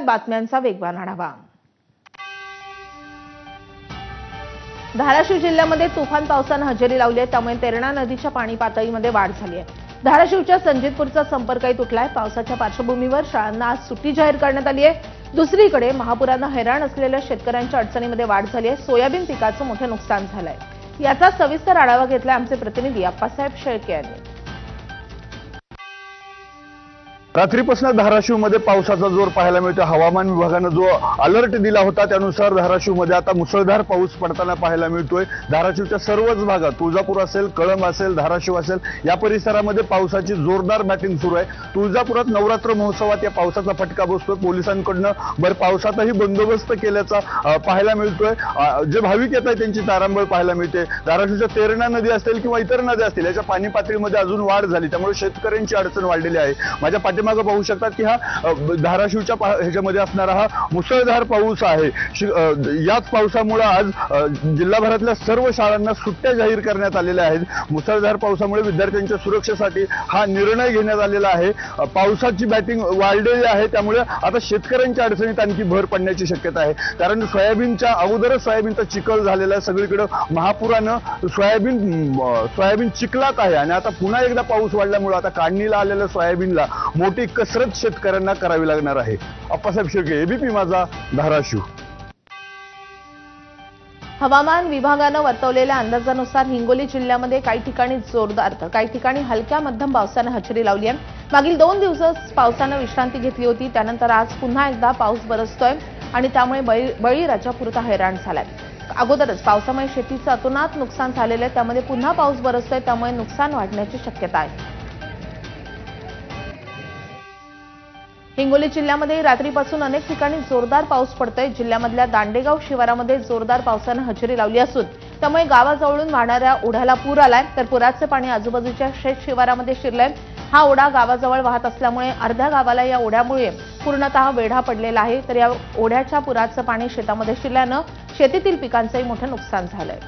बातम्यांचा वेगवान आढावा. धाराशिव जिल्ह्यामध्ये तुफान पावसानं हजेरी लावली आहे. त्यामुळे तेरणा नदीच्या पाणी पातळीमध्ये वाढ झाली आहे. धाराशिवच्या संजितपूरचा संपर्कही तुटलाय. पावसाच्या पार्श्वभूमीवर शाळांना आज सुट्टी जाहीर करण्यात आली आहे. दुसरीकडे महापुरानं हैराण असलेल्या शेतकऱ्यांच्या अडचणीमध्ये वाढ झाली आहे. सोयाबीन पिकाचं मोठं नुकसान झालंय. याचा सविस्तर आढावा घेतलाय आमचे प्रतिनिधी अप्पासाहेब शेळके यांनी. रात्रीपासून धाराशिवमध्ये पावसाचा जोर पाहायला मिळतो हवामान विभागानं जो अलर्ट दिला होता त्यानुसार धाराशिवमध्ये आता मुसळधार पाऊस पडताना पाहायला मिळतोय. धाराशिवच्या सर्वच भागात तुळजापूर असेल कळंब असेल धाराशिव असेल या परिसरामध्ये पावसाची जोरदार बॅटिंग सुरू आहे. तुळजापुरात नवरात्र महोत्सवात या पावसाचा फटका बसतोय. पोलिसांकडनं बर पावसाचाही बंदोबस्त केल्याचा पाहायला मिळतोय. जे भाविक येत आहेत त्यांची तारांबळ पाहायला मिळते. धाराशिवच्या तेरणा नदी असेल किंवा इतर नद्या असतील याच्या पाणी पातळीमध्ये अजून वाढ झाली. त्यामुळे शेतकऱ्यांची अडचण वाढलेली आहे. माझ्या पाठीमागं पाहू शकतात की हा धाराशिवच्या पा- ह्याच्यामध्ये असणारा हा मुसळधार पाऊस आहे. याच पावसामुळे आज जिल्हाभरातल्या सर्व शाळांना सुट्ट्या जाहीर करण्यात आलेल्या आहेत. मुसळधार पावसामुळे विद्यार्थ्यांच्या सुरक्षेसाठी हा निर्णय घेण्यात आलेला आहे. पावसाची बॅटिंग वाढलेली आहे. त्यामुळे आता शेतकऱ्यांच्या अडचणीत आणखी भर पडण्याची शक्यता आहे. कारण सोयाबीनच्या अगोदरच सोयाबीनचा चिखल झालेला आहे. सगळीकडं महापुरानं सोयाबीन सोयाबीन चिखलात आहे. आणि आता पुन्हा एकदा पाऊस वाढल्यामुळे आता काढणीला आलेल्या सोयाबीनला मोठी कसरत शेतकऱ्यांना करावी लागणार आहे. अप्पासाहेब शेळके एबीपी माझा धाराशिव. हवामान विभागानं वर्तवलेल्या अंदाजानुसार हिंगोली जिल्ह्यामध्ये काही ठिकाणी जोरदार तर काही ठिकाणी हलक्या मध्यम पावसानं हजेरी लावली आहे. मागील दोन दिवस पावसानं विश्रांती घेतली होती. त्यानंतर आज पुन्हा एकदा पाऊस बरसतोय आणि त्यामुळे बळी बळीराजा पुरता हैराण झालाय. अगोदरच पावसामुळे शेतीचं अतोनात नुकसान झालेलं आहे. त्यामध्ये पुन्हा पाऊस बरसतोय. त्यामुळे नुकसान वाढण्याची शक्यता आहे. हिंगोली जिल्ह्यामध्ये रात्रीपासून अनेक ठिकाणी जोरदार पाऊस पडतोय. जिल्ह्यामधल्या दांडेगाव शिवारामध्ये जोरदार पावसानं हजेरी लावली असून त्यामुळे गावाजवळून वाहणाऱ्या ओढ्याला पूर आलाय. तर पुराचे पाणी आजूबाजूच्या शेत शिवारामध्ये शिरलंय. हा ओढा गावाजवळ वाहत असल्यामुळे अर्ध्या गावाला या ओढ्यामुळे पूर्णतः वेढा पडलेला आहे. तर या ओढ्याच्या पुराचं पाणी शेतामध्ये शिरल्यानं शेतीतील पिकांचंही मोठं नुकसान झालंय.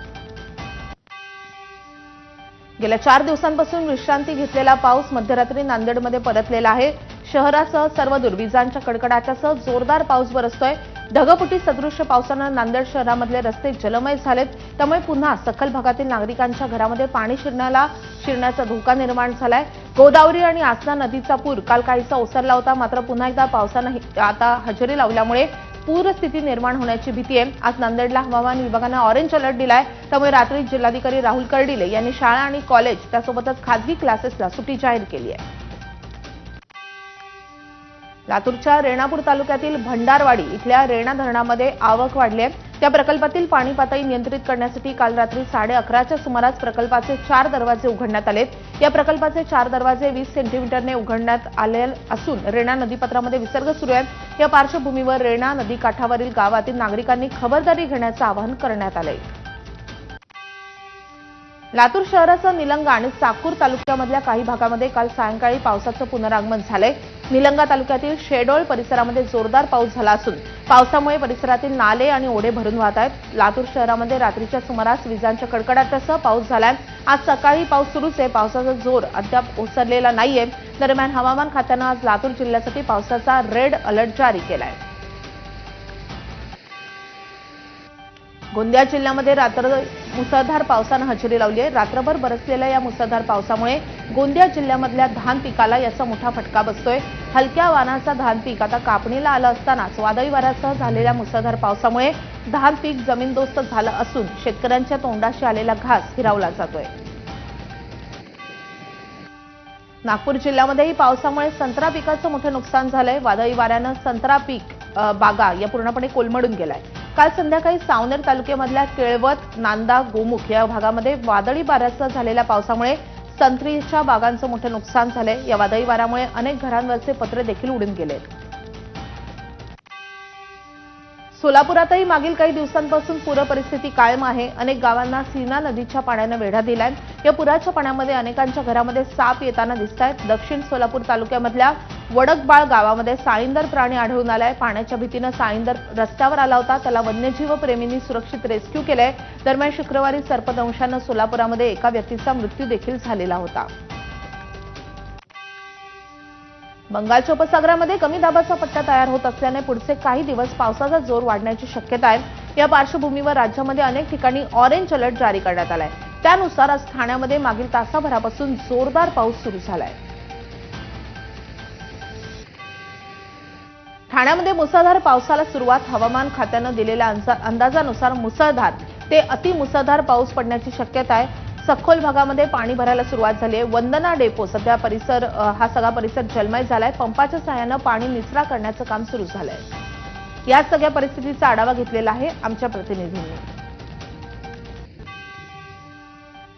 गेल्या चार दिवसांपासून विश्रांती घेतलेला पाऊस मध्यरात्री नांदेडमध्ये परतलेला आहे. शहरासह सर्वदूर विजांच्या कडकडाटासह जोरदार पाऊस बरसतोय ढगफुटी सदृश्य पावसानं नांदेड शहरामधले रस्ते जलमय झालेत. त्यामुळे पुन्हा सखल भागातील नागरिकांच्या घरामध्ये पाणी शिरण्याला शिरण्याचा धोका निर्माण झालाय. गोदावरी आणि आसना नदीचा पूर काल काहीसा ओसरला होता मात्र पुन्हा एकदा पावसानं आता हजेरी लावल्यामुळे पूरस्थिती निर्माण होण्याची भीती आहे. आज नांदेडला हवामान विभागानं ऑरेंज अलर्ट दिलाय. त्यामुळे रात्री जिल्हाधिकारी राहुल कर्डिले यांनी शाळा आणि कॉलेज त्यासोबतच खाजगी क्लासेसला सुट्टी जाहीर केली आहे. लातूरच्या रेणापूर तालुक्यातील भंडारवाडी इथल्या रेणा धरणामध्ये आवक वाढली आहे त्या प्रकल्पातील पाणी पातळी नियंत्रित करण्यासाठी काल रात्री साडे अकराच्या सुमारास प्रकल्पाचे चार दरवाजे उघडण्यात आले या प्रकल्पाचे चार दरवाजे वीस सेंटीमीटरने उघडण्यात आले असून रेणा नदीपात्रामध्ये विसर्ग सुरू आहे. या पार्श्वभूमीवर रेणा नदी काठावरील गावातील नागरिकांनी खबरदारी घेण्याचं आवाहन करण्यात आलं आहे लातूर शहरासह निलंगा आणि चाकूर तालुक्यामधल्या काही भागामध्ये काल सायंकाळी पावसाचं पुनरागमन झालंय. निलंगा तालुक्यातील शेडोळ परिसरामध्ये जोरदार पाऊस झाला असून पावसामुळे परिसरातील नाले आणि ओढे भरून वाहत आहेत. लातूर शहरामध्ये रात्रीच्या सुमारास विजांच्या कडकडाटासह पाऊस झालाय. आज सकाळी पाऊस सुरूच आहे. पावसाचा जोर अद्याप ओसरलेला नाहीये. दरम्यान हवामान खात्यानं आज लातूर जिल्ह्यासाठी पावसाचा रेड अलर्ट जारी केलाय. गोंदिया जिल्ह्यामध्ये रात्र मुसळधार पावसानं हजेरी लावली आहे. रात्रभर बरसलेल्या या मुसळधार पावसामुळे गोंदिया जिल्ह्यामधल्या धान पिकाला याचा मोठा फटका बसतोय. हलक्या वानाचा धान पीक आता कापणीला आलं असतानाच वादळी वाऱ्यासह झालेल्या मुसळधार पावसामुळे धान पीक जमीनदोस्त झालं असून शेतकऱ्यांच्या तोंडाशी आलेला घास हिरावला जातोय. नागपूर जिल्ह्यामध्येही पावसामुळे संत्रा पिकाचं मोठं नुकसान झालंय. वादळी वाऱ्यानं संत्रा पीक बागा या पूर्णपणे कोलमडून गेलाय. काल संध्याकाळी सावनेर तालुक्यामधल्या केळवत नांदा गोमुख या भागामध्ये वादळी वाऱ्यासह झालेल्या पावसामुळे संत्रीच्या बागांचं मोठं नुकसान झालंय. या वादळी वाऱ्यामुळे अनेक घरांवरचे पत्रे देखील उडून गेलेत. सोलापुरातही मागील काही दिवसांपासून पूर परिस्थिती कायम आहे. अनेक गावांना सीना नदीच्या पाण्यानं वेढा दिलाय. या पुराच्या पाण्यामध्ये अनेकांच्या घरामध्ये साप येताना दिसत आहेत दक्षिण सोलापूर तालुक्यामधल्या वडकबाळ गावामध्ये साळींदर प्राणी आढळून आलाय. पाण्याच्या भीतीनं साळींदर रस्त्यावर आला होता. त्याला वन्यजीव प्रेमींनी सुरक्षित रेस्क्यू केलंय. दरम्यान शुक्रवारी सर्पदंशानं सोलापुरामध्ये एका व्यक्तीचा मृत्यू देखील झालेला होता. बंगालच्या उपसागरामध्ये कमी दाबाचा पट्टा तयार होत असल्याने पुढचे काही दिवस पावसाचा जोर वाढण्याची शक्यता आहे. या पार्श्वभूमीवर राज्यामध्ये अनेक ठिकाणी ऑरेंज अलर्ट जारी करण्यात आलाय. त्यानुसार आज ठाण्यामध्ये मागील तासाभरापासून जोरदार पाऊस सुरू झालाय. ठाण्यामध्ये मुसळधार पावसाला सुरुवात हवामान खात्यानं दिलेल्या अंदाजानुसार मुसळधार ते अतिमुसळधार पाऊस पडण्याची शक्यता आहे. सखोल भागामध्ये पाणी भरायला सुरुवात झाली आहे. वंदना डेपो सध्या परिसर हा सगळा परिसर जलमय झालाय. पंपाच्या सहाय्यानं पाणी निचरा करण्याचं काम सुरू झालंय. या सगळ्या परिस्थितीचा आढावा घेतलेला आहे आमच्या प्रतिनिधींनी.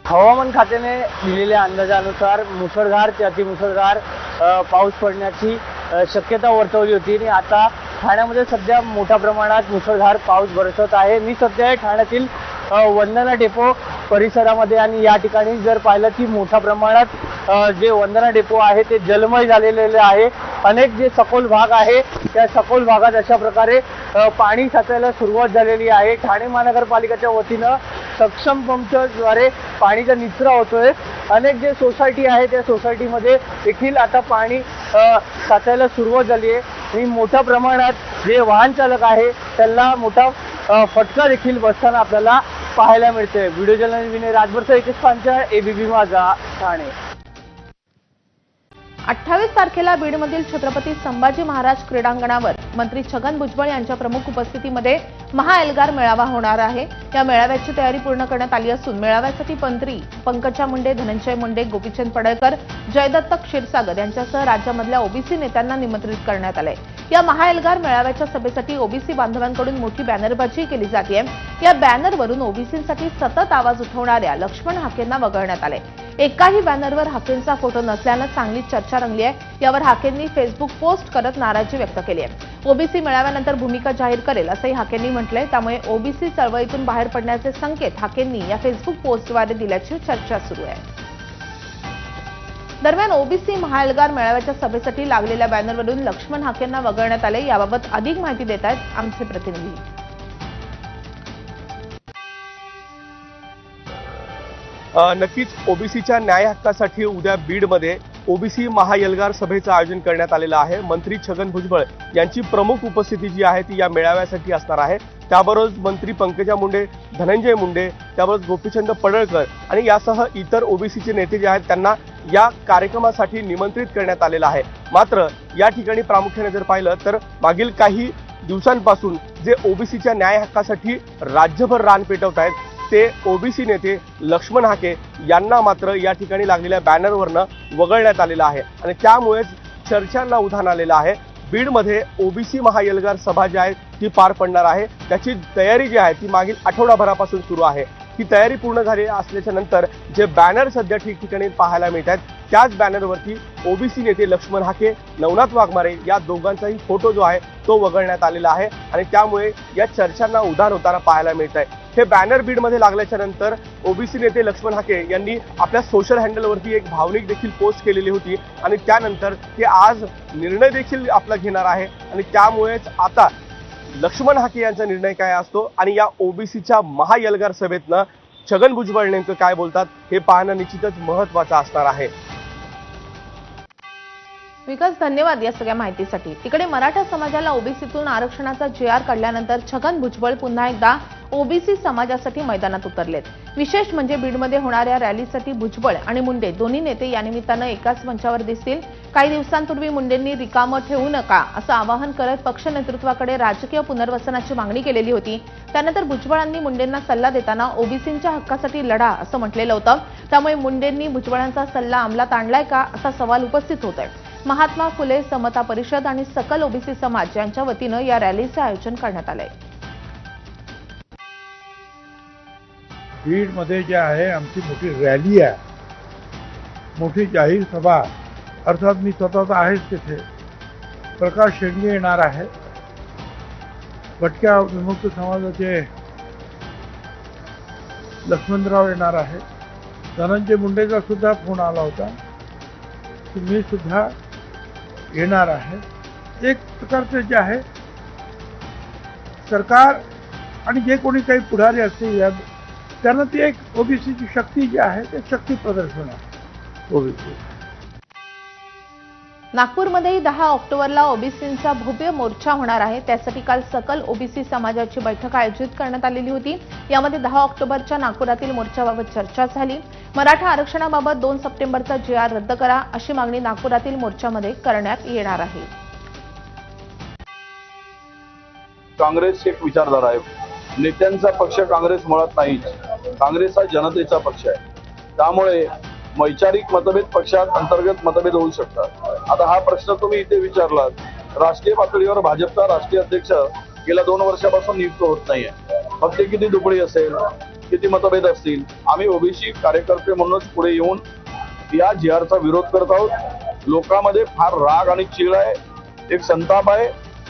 हवामान खात्याने दिलेल्या अंदाजानुसार मुसळधार ते अतिमुसळधार पाऊस पडण्याची शक्यता वर्तवली होती. आणि आता ठाण्यामध्ये सध्या मोठ्या प्रमाणात मुसळधार पाऊस बरसत आहे. मी सध्या ठाण्यातील वंदना डेपो परिसरामध्ये आणि या ठिकाणी जर पाहिलं की मोठ्या प्रमाणात जे वंदना डेपो आहे ते जलमय झालेले आहे. अनेक जे सखोल भाग आहे त्या सखोल भागात अशा प्रकारे पाणी साचायला सुरुवात झालेली आहे. ठाणे महानगरपालिकेच्या वतीनं सक्षम पंपच्याद्वारे पाणीचा निचरा होतोय. अनेक जे सोसायटी आहे त्या सोसायटीमध्ये देखील आता पाणी साचायला सुरुवात झाली आहे. आणि मोठ्या प्रमाणात जे वाहन चालक आहे त्यांना मोठा फटका देखील बसताना आपल्याला पाहायला मिळते व्हिडिओ जर्नलिस्ट विनय राजभरचा एकच पांचा एबीबी माझा ठाणे. अठ्ठावीस तारखेला बीडमधील छत्रपती संभाजी महाराज क्रीडांगणावर मंत्री छगन भुजबळ यांच्या प्रमुख उपस्थितीमध्ये महाएल्गार मेळावा होणार आहे. या मेळाव्याची तयारी पूर्ण करण्यात आली असून मेळाव्यासाठी मंत्री पंकजा मुंडे धनंजय मुंडे गोपीचंद पडळकर जयदत्त क्षीरसागर यांच्यासह राज्यामधल्या ओबीसी नेत्यांना निमंत्रित करण्यात आलंय. या महाएल्गार मेळाव्याच्या सभेसाठी ओबीसी बांधवांकडून मोठी बॅनरबाजी केली जाते या बॅनरवरून ओबीसींसाठी सतत आवाज उठवणाऱ्या लक्ष्मण हाकेंना वगळण्यात आले. एकाही बॅनरवर हाकेंचा फोटो नसल्यानं चांगली चर्चा रंगली आहे. यावर हाकेंनी फेसबुक पोस्ट करत नाराजी व्यक्त केली आहे. ओबीसी मेळाव्यानंतर भूमिका जाहीर करेल असंही हाकेंनी म्हटलंय. त्यामुळे ओबीसी चळवळीतून बाहेर पडण्याचे संकेत हाकेंनी या फेसबुक पोस्टद्वारे दिल्याची चर्चा सुरू आहे. दरम्यान ओबीसी महाएल्गार मेळाव्याच्या सभेसाठी लागलेल्या बॅनरवरून लक्ष्मण हाकेंना वगळण्यात आले याबाबत अधिक माहिती देत आहेत आमचे प्रतिनिधी. नक्कीच ओबीसीच्या न्याय हक्कासाठी उद्या बीडमध्ये ओबीसी महायलगार सभेचं आयोजन करण्यात आलेलं आहे. मंत्री छगन भुजबळ यांची प्रमुख उपस्थिती जी आहे ती या मेळाव्यासाठी असणार आहे. त्याबरोबर मंत्री पंकजा मुंडे धनंजय मुंडे त्याबरोबर गोपीचंद पडळकर आणि यासह इतर ओबीसीचे नेते जे आहेत त्यांना या कार्यक्रमासाठी निमंत्रित करण्यात आलेलं आहे. मात्र या ठिकाणी प्रामुख्याने जर पाहिलं तर मागील काही दिवसांपासून जे ओबीसीच्या न्याय हक्कासाठी राज्यभर रान पेटवत आहेत ते ओबीसी नेते लक्ष्मण हाके यांना मात्र या ठिकाणी लागलेल्या बॅनरवरनं वगळण्यात आलेलं आहे. आणि त्यामुळेच चर्चांना उधाण आलेलं आहे. बीडमध्ये ओबीसी महायलगार सभा जी आहे ती पार पडणार आहे. त्याची तयारी जी आहे ती मागील आठवडाभरापासून सुरू आहे. ही तयारी पूर्ण झाली असल्याच्या नंतर जे बॅनर सध्या ठिकठिकाणी पाहायला मिळत आहेत त्याच बॅनरवरती ओबीसी नेते लक्ष्मण हाके नवनाथ वाघमारे या दोघांचाही फोटो जो आहे तो वगळण्यात आलेला आहे. आणि त्यामुळे या चर्चांना उधाण होताना पाहायला मिळत आहे. हे बॅनर बीडमध्ये लागल्याच्या नंतर ओबीसी नेते लक्ष्मण हाके यांनी आपल्या सोशल हँडलवरती एक भावनिक देखील पोस्ट केलेली होती. आणि त्यानंतर ते आज निर्णय देखील आपला घेणार आहे. आणि त्यामुळेच आता लक्ष्मण हाके यांचा निर्णय काय असतो? आणि या ओबीसीच्या महायलगार सभेतनं छगन भुजबळ नेमकं काय बोलतात? हे पाहणं निश्चितच महत्वाचं असणार आहे. विकास धन्यवाद या सगळ्या माहितीसाठी. तिकडे मराठा समाजाला ओबीसीतून आरक्षणाचा जे आर काढल्यानंतर छगन भुजबळ पुन्हा एकदा ओबीसी समाजासाठी मैदानात उतरलेत. विशेष म्हणजे बीडमध्ये होणाऱ्या रॅलीसाठी भुजबळ आणि मुंडे दोन्ही नेते या निमित्तानं एकाच मंचावर दिसतील. काही दिवसांपूर्वी मुंडेंनी रिकामं ठेवू नका असं आवाहन करत पक्ष नेतृत्वाकडे राजकीय पुनर्वसनाची मागणी केलेली होती. त्यानंतर भुजबळांनी मुंडेंना सल्ला देताना ओबीसींच्या हक्कासाठी लढा असं म्हटलेलं होतं. त्यामुळे मुंडेंनी भुजबळांचा सल्ला अंमलात आणलाय का असा सवाल उपस्थित होत आहे महात्मा फुले समता परिषद आणि सकल ओबीसी समाज यांच्या वतीनं या रॅलीचं आयोजन करण्यात आलंय. बीडमध्ये जे आहे आमची मोठी रॅली आहे. मोठी जाहीर सभा. अर्थात मी स्वतः आहेच तिथे. प्रकाश शेंडगे येणार आहे. भटक्या विमुक्त समाजाचे लक्ष्मणराव येणार आहे. धनंजय मुंडेचा सुद्धा फोन आला होता. की मी सुद्धा येणार आहे. एक प्रकारचे जे आहे सरकार आणि जे कोणी काही पुढारी असतील या त्यांना ती एक ओबीसीची शक्ती जी आहे ते शक्ती प्रदर्शन आहे ओबीसी. नागपूरमध्येही दहा ऑक्टोबरला ओबीसींचा भव्य मोर्चा होणार आहे. त्यासाठी काल सकल ओबीसी समाजाची बैठक आयोजित करण्यात आलेली होती. यामध्ये दहा ऑक्टोबरच्या नागपुरातील मोर्चाबाबत चर्चा झाली. मराठा आरक्षणाबाबत दोन सप्टेंबरचा जी आर रद्द करा अशी मागणी नागपुरातील मोर्चामध्ये करण्यात येणार आहे. काँग्रेस एक विचारधारा आहे. नेत्यांचा पक्ष काँग्रेस मुळात नाही काँग्रेस हा जनतेचा पक्ष आहे. त्यामुळे वैचारिक मतभेद पक्षात अंतर्गत मतभेद होऊ शकतात. आता हा प्रश्न तुम्ही इथे विचारलात. राष्ट्रीय पातळीवर भाजपचा राष्ट्रीय अध्यक्ष गेल्या दोन वर्षापासून नियुक्त होत नाहीये. मग ते किती दुबळी असेल? किती मतभेद असतील? आम्ही ओबीसी कार्यकर्ते म्हणूनच पुढे येऊन या जी आरचा विरोध करत आहोत. लोकांमध्ये फार राग आणि चीड आहे एक संताप आहे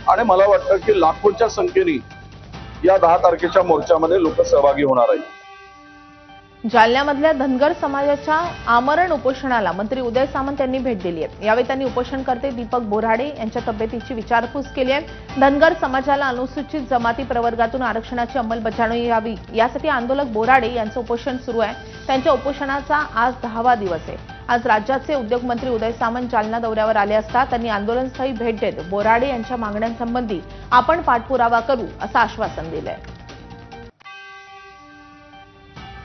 आणि मला वाटतं की लाखोच्या संख्येने या दहा तारखेच्या मोर्चामध्ये लोक सहभागी होणार आहेत. जालन्यामधल्या धनगर समाजाच्या आमरण उपोषणाला मंत्री उदय सामंत यांनी भेट दिली आहे. यावेळी त्यांनी उपोषणकर्ते दीपक बोराडे यांच्या तब्येतीची विचारपूस केली आहे. धनगर समाजाला अनुसूचित जमाती प्रवर्गातून आरक्षणाची अंमलबजावणी यावी यासाठी आंदोलक बोराडे यांचं उपोषण सुरू आहे. त्यांच्या उपोषणाचा आज दहावा दिवस आहे. आज राज्याचे उद्योगमंत्री उदय सामंत जालना दौऱ्यावर आले असता त्यांनी आंदोलनस्थळी भेट देत बोराडे यांच्या मागण्यांसंबंधी आपण पाठपुरावा करू असं आश्वासन दिलं आहे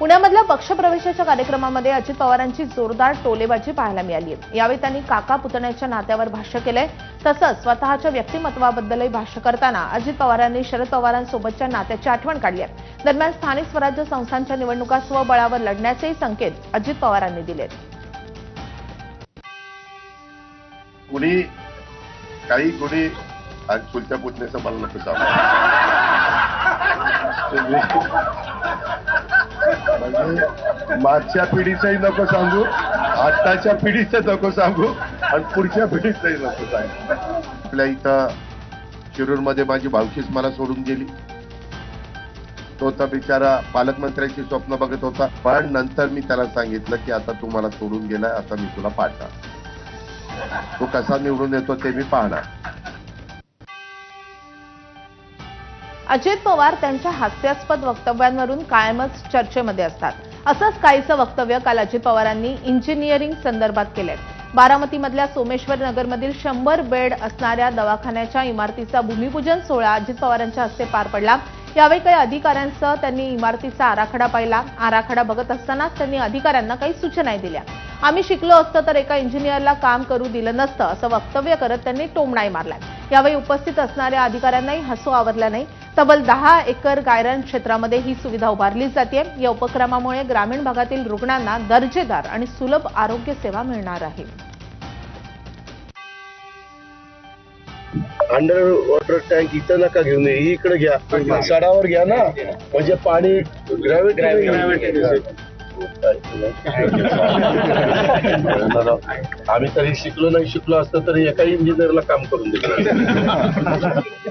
पुण्यामधल्या पक्षप्रवेशाच्या कार्यक्रमामध्ये अजित पवारांची जोरदार टोलेबाजी पाहायला मिळाली यावेळी त्यांनी काका पुतण्याच्या नात्यावर भाष्य केलंय. तसंच स्वतःच्या व्यक्तिमत्वाबद्दलही भाष्य करताना अजित पवारांनी शरद पवारांसोबतच्या नात्याची आठवण काढली आहे. दरम्यान स्थानिक स्वराज्य संस्थांच्या निवडणुका स्वबळावर लढण्याचेही संकेत अजित पवारांनी दिलेत. कुणी काही कुणी आज चुलत्या पुतण्याचं मला नको म्हणजे मागच्या पिढीचंही नको सांगू आत्ताच्या पिढीचं नको सांगू आणि पुढच्या पिढीचंही नको सांगू. आपल्या इथं शिरूरमध्ये माझी भावशीच मला सोडून गेली. तो तर बिचारा पालकमंत्र्यांची स्वप्न बघत होता. पण नंतर मी त्याला सांगितलं की आता तू मला सोडून गेलाय आता मी तुला पाठणार. तो कसा निवडून येतो ते मी पाहणार. अजित पवार त्यांच्या हास्यास्पद वक्तव्यांवरून कायमच चर्चेमध्ये असतात. असंच काहीचं वक्तव्य काल अजित पवारांनी इंजिनिअरिंग संदर्भात केलंय. बारामतीमधल्या सोमेश्वर नगरमधील शंभर बेड असणाऱ्या दवाखान्याच्या इमारतीचा भूमिपूजन सोहळा अजित पवारांच्या हस्ते पार पडला. यावेळी काही अधिकाऱ्यांसह त्यांनी इमारतीचा आराखडा पाहिला. आराखडा बघत असतानाच त्यांनी अधिकाऱ्यांना काही सूचनाही दिल्या. आम्ही शिकलो असतं तर एका इंजिनियरला काम करू दिलं नसतं असं वक्तव्य करत त्यांनी टोमणाई मारलाय. यावेळी उपस्थित असणाऱ्या अधिकाऱ्यांनाही हसू आवरलं नाही. तब्बल दहा एकर गायरान क्षेत्रामध्ये ही सुविधा उभारली जाते या उपक्रमामुळे ग्रामीण भागातील रुग्णांना दर्जेदार आणि सुलभ आरोग्य सेवा मिळणार आहे. अंडर वॉटर टँक इथं नका घेऊन ये इकडे घ्या. सडावर घ्या ना. म्हणजे पाणी आम्ही तरी शिकलो नाही शिकलो असतं तरी एका इंजिनियरला काम करून दिलं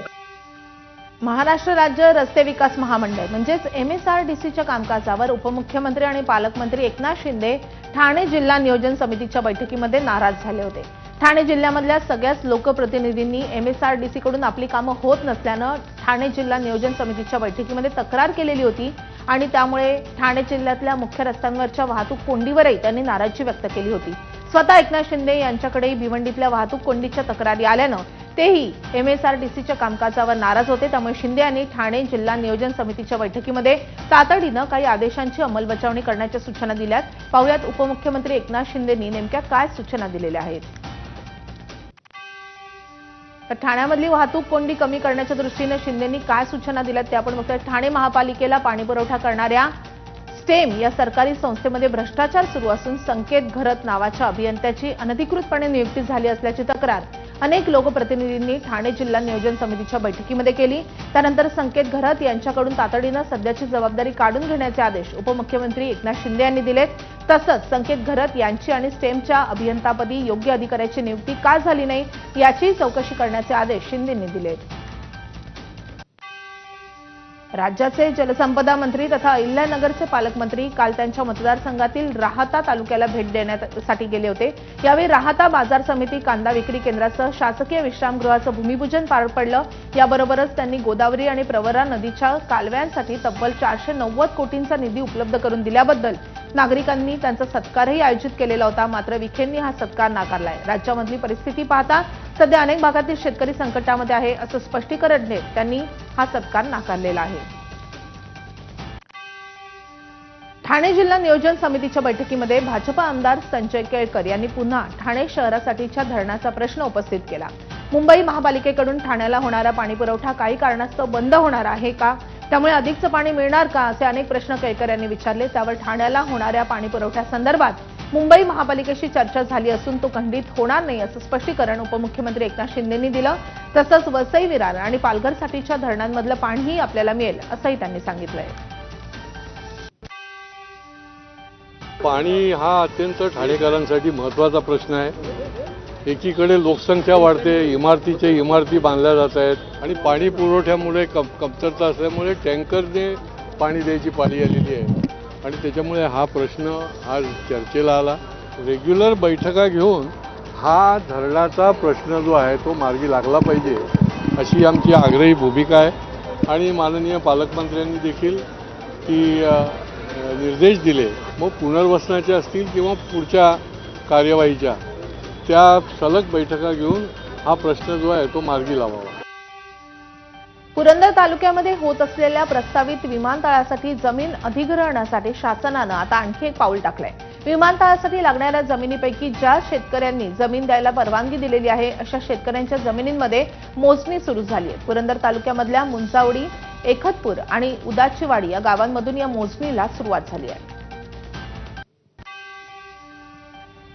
महाराष्ट्र राज्य रस्ते विकास महामंडळ म्हणजेच एमएसआरडीसीच्या कामकाजावर उपमुख्यमंत्री आणि पालकमंत्री एकनाथ शिंदे ठाणे जिल्हा नियोजन समितीच्या बैठकीमध्ये नाराज झाले होते. ठाणे जिल्ह्यामधल्या सगळ्याच लोकप्रतिनिधींनी एमएसआरडीसीकडून आपली कामं होत नसल्यानं ठाणे जिल्हा नियोजन समितीच्या बैठकीमध्ये तक्रार केलेली होती आणि त्यामुळे ठाणे जिल्ह्यातल्या मुख्य रस्त्यांवरच्या वाहतूक कोंडीवरही त्यांनी नाराजी व्यक्त केली होती. स्वतः एकनाथ शिंदे यांच्याकडेही भिवंडीतल्या वाहतूक कोंडीच्या तक्रारी आल्यानं तेही एमएसआरडीसीच्या कामकाजावर नाराज होते. त्यामुळे शिंदे यांनी ठाणे जिल्हा नियोजन समितीच्या बैठकीमध्ये तातडीनं काही आदेशांची अंमलबजावणी करण्याच्या सूचना दिल्यात. पाहुयात उपमुख्यमंत्री एकनाथ शिंदेंनी नेमक्या काय सूचना दिलेल्या आहेत. तर ठाण्यामधली वाहतूक कोंडी कमी करण्याच्या दृष्टीनं शिंदेंनी काय सूचना दिल्यात ते आपण बघतोय. ठाणे महापालिकेला पाणीपुरवठा करणाऱ्या स्टेम या सरकारी संस्थेमध्ये भ्रष्टाचार सुरू असून संकेत घरत नावाच्या अभियंत्याची अनधिकृतपणे नियुक्ती झाली असल्याची तक्रार अनेक लोकप्रतिनिधींनी ठाणे जिल्हा नियोजन समितीच्या बैठकीमध्ये केली. त्यानंतर संकेत घरत यांच्याकडून तातडीनं सध्याची जबाबदारी काढून घेण्याचे आदेश उपमुख्यमंत्री एकनाथ शिंदे यांनी दिलेत. तसंच संकेत घरत यांची आणि स्टेमच्या अभियंतापदी योग्य अधिकाऱ्याची नियुक्ती का झाली नाही याचीही चौकशी करण्याचे आदेश शिंदेंनी दिलेत. राज्याचे जलसंपदा मंत्री तथा अहिल्यानगरचे पालकमंत्री काल त्यांच्या मतदारसंघातील राहता तालुक्याला भेट देण्यासाठी गेले होते. यावेळी राहता बाजार समिती कांदा विक्री केंद्रासह शासकीय विश्रामगृहाचं भूमिपूजन पार पडलं. याबरोबरच त्यांनी गोदावरी आणि प्रवरा नदीच्या कालव्यांसाठी तब्बल चारशे नव्वद कोटींचा निधी उपलब्ध करून दिल्याबद्दल नागरिकांनी त्यांचा सत्कारही आयोजित केलेला होता. मात्र विखेंनी हा सत्कार नाकारलाय. राज्यामधली परिस्थिती पाहता सध्या अनेक भागातील शेतकरी संकटामध्ये आहे असं स्पष्टीकरण देत त्यांनी हा सत्कार नाकारलेला आहे. ठाणे जिल्हा नियोजन समितीच्या बैठकीमध्ये भाजपा आमदार संजय केळकर यांनी पुन्हा ठाणे शहरासाठीच्या धरणाचा प्रश्न उपस्थित केला. मुंबई महापालिकेकडून ठाण्याला होणारा पाणीपुरवठा काही कारणास्तव बंद होणार आहे का? त्यामुळे अधिकचं पाणी मिळणार का? असे अनेक प्रश्न केळकर यांनी विचारले. त्यावर ठाण्याला होणाऱ्या पाणीपुरवठ्यासंदर्भात मुंबई महापालिकेशी चर्चा झाली असून तो खंडित होणार नाही असं स्पष्टीकरण उपमुख्यमंत्री एकनाथ शिंदेंनी दिलं. तसंच वसई विरार आणि पालघरसाठीच्या धरणांमधलं पाणीही आपल्याला मिळेल असंही त्यांनी सांगितलंय. पाणी हा अत्यंत ठाणेकरांसाठी महत्त्वाचा प्रश्न आहे. एकीकडे लोकसंख्या वाढते इमारतीच्या इमारती बांधल्या जात आहेत आणि पाणी पुरवठ्यामुळे कम कमतरता असल्यामुळे टँकरने पाणी द्यायची पाळी आलेली आहे. आणि त्याच्यामुळे हा प्रश्न आज चर्चेला आला. रेग्युलर बैठका घेऊन हा धरणाचा प्रश्न जो आहे तो मार्गी लागला पाहिजे अशी आमची आग्रही भूमिका आहे. आणि माननीय पालकमंत्र्यांनी देखील की निर्देश दिले. मग पुनर्वसनाचे असतील किंवा पुढच्या कार्यवाहीच्या त्या सलग बैठका घेऊन हा प्रश्न जो आहे तो मार्गी लावावा. पुरंदर तालुक्यामध्ये होत असलेल्या प्रस्तावित विमानतळासाठी जमीन अधिग्रहणासाठी शासनानं आता आणखी एक पाऊल टाकलंय. विमानतळासाठी लागणाऱ्या जमिनीपैकी ज्या शेतकऱ्यांनी जमीन द्यायला परवानगी दिलेली आहे अशा शेतकऱ्यांच्या जमिनींमध्ये मोजणी सुरू झाली आहे पुरंदर तालुक्यामधल्या मुंजावडी एकतपूर आणि उदाचीवाडी या गावांमधून या मोजणीला सुरुवात झाली आहे.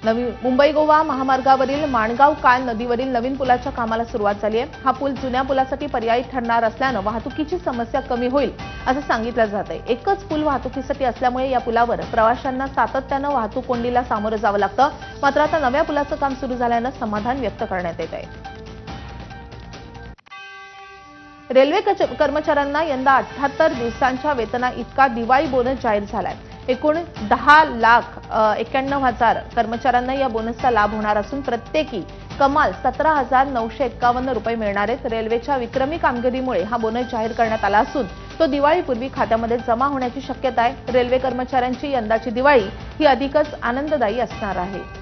नवी मुंबई गोवा महामार्गावरील माणगाव काल नदीवरील नवीन पुलाच्या कामाला सुरुवात झाली आहे. हा पूल जुन्या पुलासाठी पर्यायी ठरणार असल्यानं वाहतुकीची समस्या कमी होईल असं सांगितलं जात आहे. एकच पूल वाहतुकीसाठी असल्यामुळे या पुलावर प्रवाशांना सातत्यानं वाहतूक कोंडीला सामोरं जावं लागतं. मात्र आता नव्या पुलाचं काम सुरू झाल्यानं समाधान व्यक्त करण्यात येत आहे. रेल्वे कच- कर्मचाऱ्यांना यंदा अठ्याहत्तर दिवसांच्या वेतना इतका दिवाळी बोनस जाहीर झालाय. एकूण दहा लाख एक्क्याण्णव हजार कर्मचाऱ्यांना या बोनसचा लाभ होणार असून प्रत्येकी कमाल सतरा हजार नऊशे एक्कावन्न रुपये मिळणार आहेत. रेल्वेच्या विक्रमी कामगिरीमुळे हा बोनस जाहीर करण्यात आला असून तो दिवाळीपूर्वी खात्यामध्ये जमा होण्याची शक्यता आहे. रेल्वे कर्मचाऱ्यांची यंदाची दिवाळी ही अधिकच आनंददायी असणार आहे.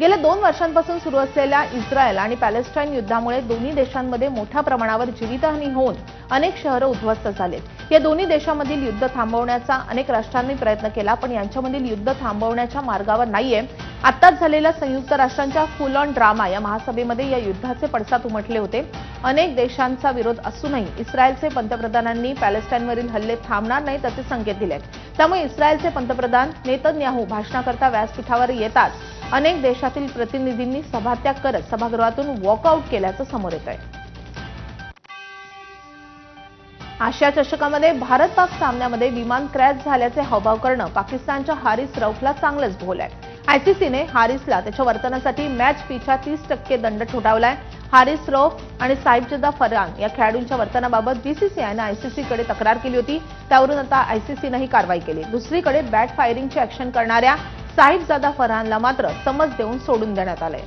गेल्या दोन वर्षांपासून सुरू असलेल्या इस्रायल आणि पॅलेस्टाईन युद्धामुळे दोन्ही देशांमध्ये मोठ्या प्रमाणावर जीवितहानी होऊन अनेक शहरं उद्ध्वस्त झालीत. या दोन्ही देशांमधील युद्ध थांबवण्याचा अनेक राष्ट्रांनी प्रयत्न केला पण यांच्यामधील युद्ध थांबवण्याच्या मार्गावर नाहीये. आत्ताच झालेल्या संयुक्त राष्ट्रांच्या फुल ऑन ड्रामा या महासभेमध्ये या युद्धाचे पडसाद उमटले होते. अनेक देशांचा विरोध असूनही इस्रायलचे पंतप्रधानांनी पॅलेस्टाईनवरील हल्ले थांबणार नाहीत असे संकेत दिले त्यामुळे इस्रायलचे पंतप्रधान नेतन्याहू भाषणाकरता व्यासपीठावर येताच अनेक देशातील प्रतिनिधींनी सभात्याग करत सभागृहातून वॉकआउट केल्याचं समोर येत आहे आशिया चषकामध्ये भारत पाक सामन्यामध्ये विमान क्रॅश झाल्याचे हावभाव करणं पाकिस्तानच्या हारिस रौफला चांगलंच भोवलंय. आयसीसीने हारिसला त्याच्या वर्तनासाठी मॅच फीच्या तीस टक्के दंड ठोठावलाय. हारिस रौफ आणि साहिबजदा फरहान या खेळाडूंच्या वर्तनाबाबत बीसीसीआयनं आयसीसीकडे तक्रार केली होती. त्यावरून आता आयसीसीनं ही कारवाई केली. दुसरीकडे बॅट फायरिंगची ॲक्शन करणाऱ्या साहिबजादा फरहानला मात्र समज देऊन सोडून देण्यात आलंय.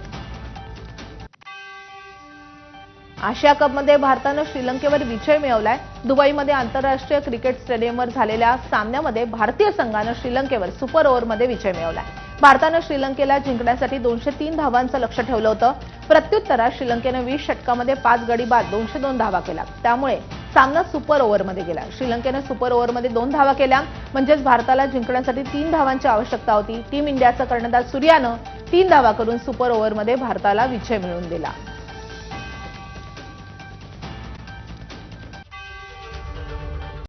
आशिया कपमध्ये भारतानं श्रीलंकेवर विजय मिळवलाय. दुबईमध्ये आंतरराष्ट्रीय क्रिकेट स्टेडियमवर झालेल्या सामन्यामध्ये भारतीय संघानं श्रीलंकेवर सुपर ओव्हरमध्ये विजय मिळवलाय. भारतानं श्रीलंकेला जिंकण्यासाठी दोनशे तीन धावांचं लक्ष ठेवलं होतं. प्रत्युत्तरात श्रीलंकेनं वीस षटकामध्ये पाच गडी बाद दोनशे दोन धावा केला त्यामुळे सामना सुपर ओव्हरमध्ये गेला. श्रीलंकेनं सुपर ओव्हरमध्ये दोन धावा केल्या. म्हणजेच भारताला जिंकण्यासाठी तीन धावांची आवश्यकता होती. टीम इंडियाचा कर्णधार सूर्यानं तीन धावा करून सुपर ओव्हरमध्ये भारताला विजय मिळवून दिला.